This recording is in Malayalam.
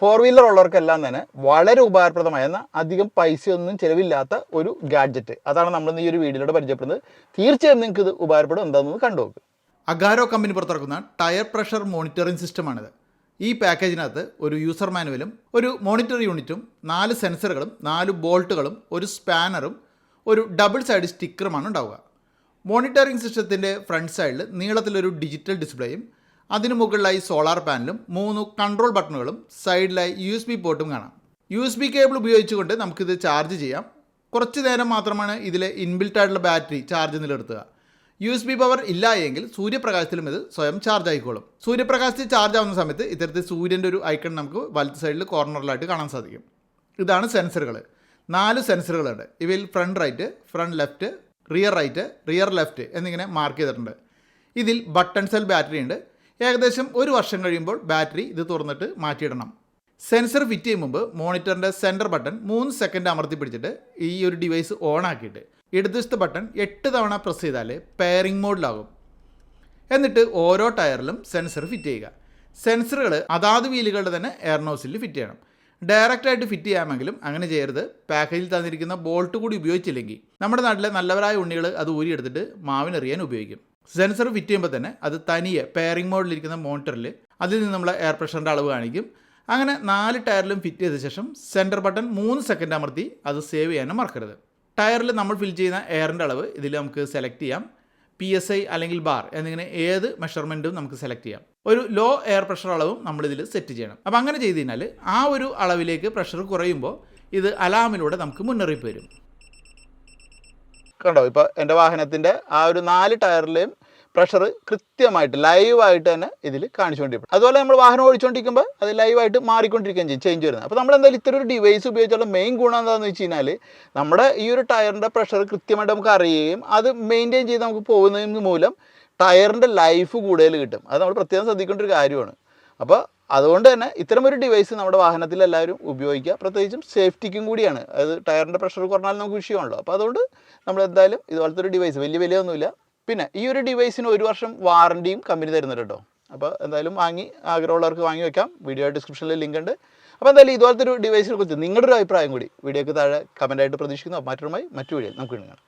ഫോർ വീലർ ഉള്ളവർക്കെല്ലാം തന്നെ വളരെ ഉപകാരപ്രദമായ. അധികം പൈസയൊന്നും ചിലവില്ലാത്ത ഒരു ഗാഡ്ജറ്റ്. അതാണ് നമ്മൾ ഈ ഒരു വീഡിയോയിലൂടെ പരിചയപ്പെടുന്നത്. തീർച്ചയായും നിങ്ങൾക്ക് ഇത് ഉപകാരപ്പെടും. എന്താണെന്ന് കണ്ടു നോക്ക്. അഗാരോ കമ്പനി പുറത്തിറക്കുന്ന ടയർ പ്രഷർ മോണിറ്ററിംഗ് സിസ്റ്റമാണിത് ഈ പാക്കേജിനകത്ത് ഒരു യൂസർ മാനുവലും ഒരു മോണിറ്റർ യൂണിറ്റും നാല് സെൻസറുകളും നാല് ബോൾട്ടുകളും ഒരു സ്പാനറും ഒരു ഡബിൾ സൈഡ് സ്റ്റിക്കറുമാണ് ഉണ്ടാവുക. മോണിറ്ററിംഗ് സിസ്റ്റത്തിന്റെ ഫ്രണ്ട് സൈഡിൽ നീളത്തിലൊരു ഡിജിറ്റൽ ഡിസ്പ്ലേയും അതിന് മുകളിലായി സോളാർ പാനലും മൂന്ന് കൺട്രോൾ ബട്ടണുകളും സൈഡിലായി യു എസ് ബി പോർട്ടും കാണാം. യു എസ് ബി കേബിൾ ഉപയോഗിച്ചുകൊണ്ട് നമുക്കിത് ചാർജ് ചെയ്യാം. കുറച്ച് നേരം മാത്രമാണ് ഇതിലെ ഇൻബിൽറ്റ് ആയിട്ടുള്ള ബാറ്ററി ചാർജ് നിലനിർത്തുക. യു എസ് ബി പവർ ഇല്ല എങ്കിൽ സൂര്യപ്രകാശത്തിലും ഇത് സ്വയം ചാർജ് ആയിക്കോളും. സൂര്യപ്രകാശത്തിൽ ചാർജ് ആവുന്ന സമയത്ത് ഇത്തരത്തിൽ സൂര്യന്റെ ഒരു ഐക്കൺ നമുക്ക് വലത്ത് സൈഡിൽ കോർണറിലായിട്ട് കാണാൻ സാധിക്കും. ഇതാണ് സെൻസറുകൾ നാല് സെൻസറുകളുണ്ട് ഇവയിൽ front right front left rear right rear left എന്നിങ്ങനെ മാർക്ക് ചെയ്തിട്ടുണ്ട്. ഇതിൽ ബട്ടൺ സെൽ ബാറ്ററി ഉണ്ട്. ഏകദേശം ഒരു വർഷം കഴിയുമ്പോൾ ബാറ്ററി ഇത് തുറന്നിട്ട് മാറ്റിയിടണം. സെൻസർ ഫിറ്റ് ചെയ്യും മുമ്പ് മോണിറ്ററിന്റെ സെന്റർ ബട്ടൺ മൂന്ന് സെക്കൻഡ് അമർത്തി പിടിച്ചിട്ട് ഈ ഒരു ഡിവൈസ് ഓൺ ആക്കിയിട്ട് ഇടതുവശത്തെ ബട്ടൺ എട്ട് തവണ പ്രസ് ചെയ്താൽ പെയറിംഗ് മോഡിലാകും എന്നിട്ട് ഓരോ ടയറിലും സെൻസർ ഫിറ്റ് ചെയ്യുക. സെൻസറുകൾ അതാത് വീലുകളുടെ തന്നെ എയർനോസിൽ ഫിറ്റ് ചെയ്യണം. ഡയറക്റ്റായിട്ട് ഫിറ്റ് ചെയ്യാമെങ്കിലും അങ്ങനെ ചെയ്യരുത്. പാക്കേജിൽ തന്നിരിക്കുന്ന ബോൾട്ട് കൂടി ഉപയോഗിച്ചില്ലെങ്കിൽ നമ്മുടെ നാട്ടിലെ നല്ലവരായ ഉണ്ണികൾ അത് ഊരിയെടുത്തിട്ട് മാവിനെറിയാൻ ഉപയോഗിക്കും. സെൻസർ ഫിറ്റ് ചെയ്യുമ്പോൾ തന്നെ അത് തനിയെ പെയറിംഗ് മോഡിലിരിക്കുന്ന മോണിറ്ററിൽ അതിൽ നിന്ന് നമ്മൾ എയർ പ്രഷറിന്റെ അളവ് കാണിക്കും. അങ്ങനെ നാല് ടയറിലും ഫിറ്റ് ചെയ്ത ശേഷം സെന്റർ ബട്ടൺ മൂന്ന് സെക്കൻഡ് അമർത്തി അത് സേവ് ചെയ്യാനും മറക്കരുത്. ടയറിൽ നമ്മൾ ഫിൽ ചെയ്യുന്ന എയറിന്റെ അളവ് ഇതിൽ നമുക്ക് സെലക്ട് ചെയ്യാം. പി എസ് ഐ അല്ലെങ്കിൽ ബാർ എന്നിങ്ങനെ ഏത് മെഷർമെന്റും നമുക്ക് സെലക്ട് ചെയ്യാം. ഒരു ലോ എയർ പ്രഷർ അളവും നമ്മളിതിൽ സെറ്റ് ചെയ്യണം. അപ്പോൾ അങ്ങനെ ചെയ്ത് കഴിഞ്ഞാൽ ആ ഒരു അളവിലേക്ക് പ്രഷർ കുറയുമ്പോൾ ഇത് അലാമിലൂടെ നമുക്ക് മുന്നറിയിപ്പ് വരും. കണ്ടോ? ഇപ്പോൾ എന്റെ വാഹനത്തിന്റെ ആ ഒരു നാല് ടയറിലെയും പ്രഷർ കൃത്യമായിട്ട് ലൈവായിട്ട് തന്നെ ഇതിൽ കാണിച്ചുകൊണ്ടിരിക്കും അതുപോലെ നമ്മൾ വാഹനം ഓടിച്ചുകൊണ്ടിരിക്കുമ്പോൾ അത് ലൈവായിട്ട് മാറിക്കൊണ്ടിരിക്കുകയും ചെയ്യും ചേഞ്ച് വരുന്നത്. അപ്പോൾ നമ്മൾ എന്തായാലും ഇത്തരം ഒരു ഡിവൈസ് ഉപയോഗിച്ചുള്ള മെയിൻ ഗുണം എന്താണെന്ന് വെച്ച് കഴിഞ്ഞാൽ നമ്മുടെ ഈ ഒരു ടയറിന്റെ പ്രഷർ കൃത്യമായിട്ട് നമുക്ക് അറിയുകയും അത് മെയിന്റെയിൻ ചെയ്ത് നമുക്ക് പോകുന്നതിന് മൂലം ടയറിന്റെ ലൈഫ് കൂടുതൽ കിട്ടും. അത് നമ്മൾ പ്രത്യേകം ശ്രദ്ധിക്കേണ്ട ഒരു കാര്യമാണ്. അപ്പോൾ അതുകൊണ്ട് തന്നെ ഇത്തരം ഒരു ഡിവൈസ് നമ്മുടെ വാഹനത്തിൽ എല്ലാവരും ഉപയോഗിക്കുക. പ്രത്യേകിച്ചും സേഫ്റ്റിക്കും കൂടിയാണ്. അത് ടയറിന്റെ പ്രഷർ കുറഞ്ഞാൽ നമുക്ക് വിഷയമാണല്ലോ അപ്പോൾ അതുകൊണ്ട് നമ്മൾ എന്തായാലും ഇതുപോലത്തെ ഒരു ഡിവൈസ് വലിയ വിലയൊന്നുമില്ല. പിന്നെ ഈ ഒരു ഡിവൈസിന് ഒരു വർഷം വാറണ്ടിയും കമ്പനി തരുന്നുണ്ട് കേട്ടോ അപ്പോൾ എന്തായാലും വാങ്ങി ആഗ്രഹമുള്ളവർക്ക് വാങ്ങി വെക്കാം. വീഡിയോ ഡിസ്ക്രിപ്ഷനിൽ ലിങ്ക് ഉണ്ട്. അപ്പോൾ എന്തായാലും ഇതുപോലത്തെ ഒരു ഡിവൈസിനെ കുറിച്ച് നിങ്ങളുടെ ഒരു അഭിപ്രായം കൂടി വീഡിയോക്ക് താഴെ കമന്റായിട്ട് പ്രതീക്ഷിക്കുന്നു. മറ്റൊരുമായി മറ്റു വീഡിയോയിൽ നമുക്ക് കാണാം.